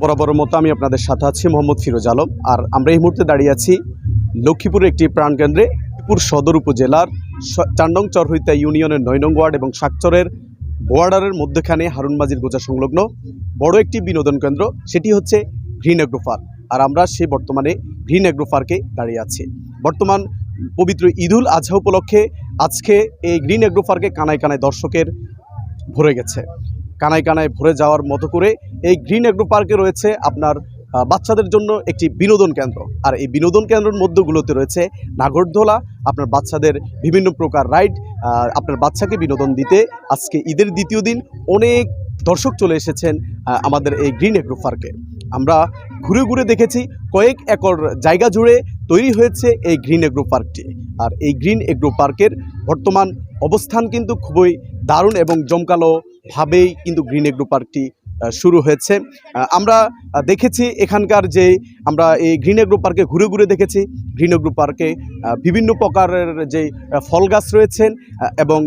বরাবর মতো আমি আপনাদের সাথে আছি, মোহাম্মদ ফিরোজ আলম। আর আমরা এই মুহূর্তে দাঁড়িয়ে আছি লক্ষ্মীপুরের একটি প্রাণকেন্দ্রে লক্ষ্মীপুর সদর উপজেলার চার চরহইতা ইউনিয়নের নয় নং ওয়ার্ড এবং সাকচরের বর্ডারের মধ্যখানে হারুন মাজির গোজা সংলগ্ন বড় একটি বিনোদন কেন্দ্র, সেটি হচ্ছে গ্রিন পার্ক। আর আমরা সে বর্তমানে গ্রিন এগ্রো পার্কে দাঁড়িয়ে আছি। বর্তমান পবিত্র ঈদুল আজহা উপলক্ষে আজকে এই গ্রিন এগ্রো পার্কে কানায় কানায় দর্শকের ভরে গেছে। কানায় কানায় ভরে যাওয়ার মতো করে এই গ্রিন এগ্রো পার্কে রয়েছে আপনার বাচ্চাদের জন্য একটি বিনোদন কেন্দ্র। আর এই বিনোদন কেন্দ্রের মধ্যগুলোতে রয়েছে নাগরদোলা, আপনার বাচ্চাদের বিভিন্ন প্রকার রাইড আপনার বাচ্চাকে বিনোদন দিতে আজকে ঈদের দ্বিতীয় দিন অনেক দর্শক চলে এসেছেন আমাদের এই গ্রিন এগ্রো পার্কে। আমরা ঘুরে ঘুরে দেখেছি কয়েক একর জায়গা জুড়ে তৈরি হয়েছে এই গ্রিন এগ্রো পার্কটি। আর এই গ্রিন এগ্রো পার্কের বর্তমান অবস্থান কিন্তু খুবই দারুণ এবং জমকালোভাবেই কিন্তু গ্রিন এগ্রো পার্কটি শুরু হয়েছে। আমরা দেখেছি এখানকার যে আমরা এই গ্রিন এগ্রো পার্কে ঘুরে ঘুরে দেখেছি। গ্রিন এগ্রো পার্কে বিভিন্ন প্রকারের যে ফল গাছ রয়েছেন এবং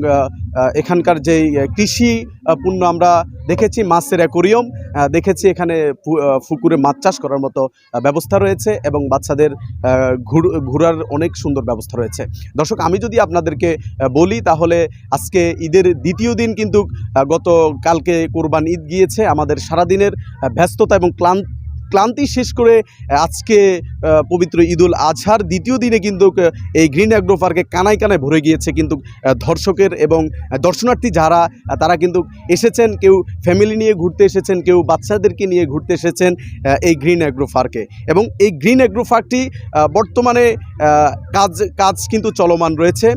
এখানকার যে কৃষি পণ্য আমরা দেখেছি, মাছের অ্যাকোরিয়াম দেখেছি এখানে পুকুরে মাছ চাষ করার মতো ব্যবস্থা রয়েছে এবং বাচ্চাদের ঘোরার অনেক সুন্দর ব্যবস্থা রয়েছে। দর্শক, আমি যদি আপনাদেরকে বলি তাহলে আজকে ঈদের দ্বিতীয় দিন কিন্তু গত কালকে কোরবান ঈদ গিয়েছে। আমাদের সারাদিনের ব্যস্ততা এবং ক্লান্ত ক্লান্তি শেষ করে আজকে পবিত্র ঈদুল আজহার দ্বিতীয় দিনে কিন্তু এই গ্রিন অ্যাগ্রো পার্কে কানায় কানায় ভরে গিয়েছে কিন্তু দর্শকের এবং দর্শনার্থী যারা তারা কিন্তু এসেছেন, কেউ ফ্যামিলি নিয়ে ঘুরতে এসেছেন, কেউ বাচ্চাদেরকে নিয়ে ঘুরতে এসেছেন এই গ্রিন অ্যাগ্রো পার্কে এবং এই গ্রিন অ্যাগ্রো পার্কটি বর্তমানে কাজ কাজ কিন্তু চলমান রয়েছে।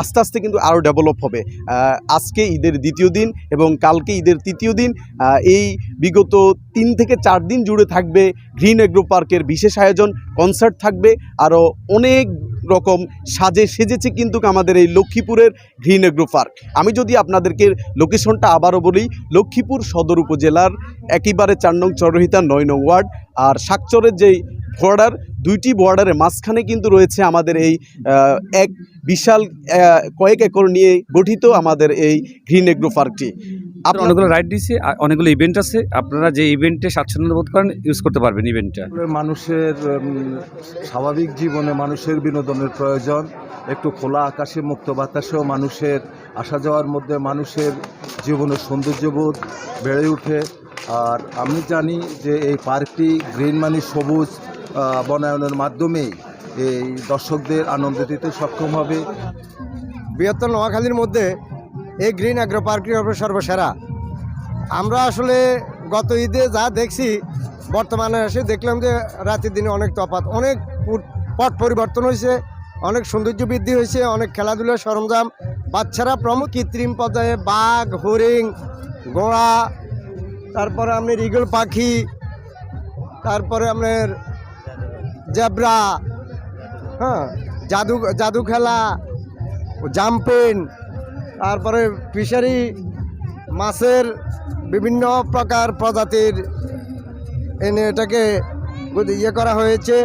আস্তে আস্তে কিন্তু আরও ডেভেলপ হবে। আজকে ঈদের দ্বিতীয় দিন এবং কালকে ঈদের তৃতীয় দিন এই বিগত তিন থেকে চার দিন জুড়ে থাকবে গ্রিন এগ্রো পার্কের বিশেষ আয়োজন কনসার্ট থাকবে আরও অনেক রকম সাজে সেজেছে কিন্তু আমাদের এই লক্ষ্মীপুরের গ্রিন এগ্রো পার্ক। আমি যদি আপনাদেরকে লোকেশনটা আবারও বলি, লক্ষ্মীপুর সদর উপজেলার একেবারে চার নং চরহিতা নয় নং ওয়ার্ড, আর শাকচরের যেই বর্ডার দুইটি বর্ডারের মাঝখানে কিন্তু রয়েছে আমাদের এই এক বিশাল কয়েক একর নিয়ে গঠিত আমাদের এই গ্রিন এগ্রো পার্কটি। আপনার অনেকগুলো রাইড আর অনেকগুলো ইভেন্ট আছে আপনারা যে ইভেন্টে স্বাচ্ছন্দ্য বোধ করেন ইউজ করতে পারবেন ইভেন্টটা মানুষের স্বাভাবিক জীবনে মানুষের বিনোদনের প্রয়োজন একটু খোলা আকাশে মুক্ত বাতাসেও মানুষের আসা যাওয়ার মধ্যে মানুষের জীবনের সৌন্দর্যবোধ বেড়ে ওঠে। আর আমি জানি যে এই পার্কটি গ্রিন মানি সবুজ বনায়নের মাধ্যমে এই দর্শকদের আনন্দ দিতে সক্ষম হবে। বৃহত্তর নোয়াখালীর মধ্যে এই গ্রিন অ্যাগ্রো পার্কটি হবে সর্বসেরা। আমরা আসলে গত ঈদে যা দেখছি, বর্তমানে এসে দেখলাম যে রাতের দিনে অনেক তফাৎ, অনেক পুট- পরিবর্তন হয়েছে, অনেক সৌন্দর্য বৃদ্ধি হয়েছে, অনেক খেলাধুলার সরঞ্জাম, বাচ্চারা প্রমুখ কৃত্রিম পর্যায়ে বাঘ, হরিণ, ঘোড়া, তারপরে আপনার ইগল পাখি, তারপরে আপনার জেব্রা হ্যাঁ জাদু জাদু খেলা জাম্পিং তারপরে ফিশারি, মাছের বিভিন্ন প্রকার প্রজাতির এনে এটাকে ইয়ে করা হয়েছে।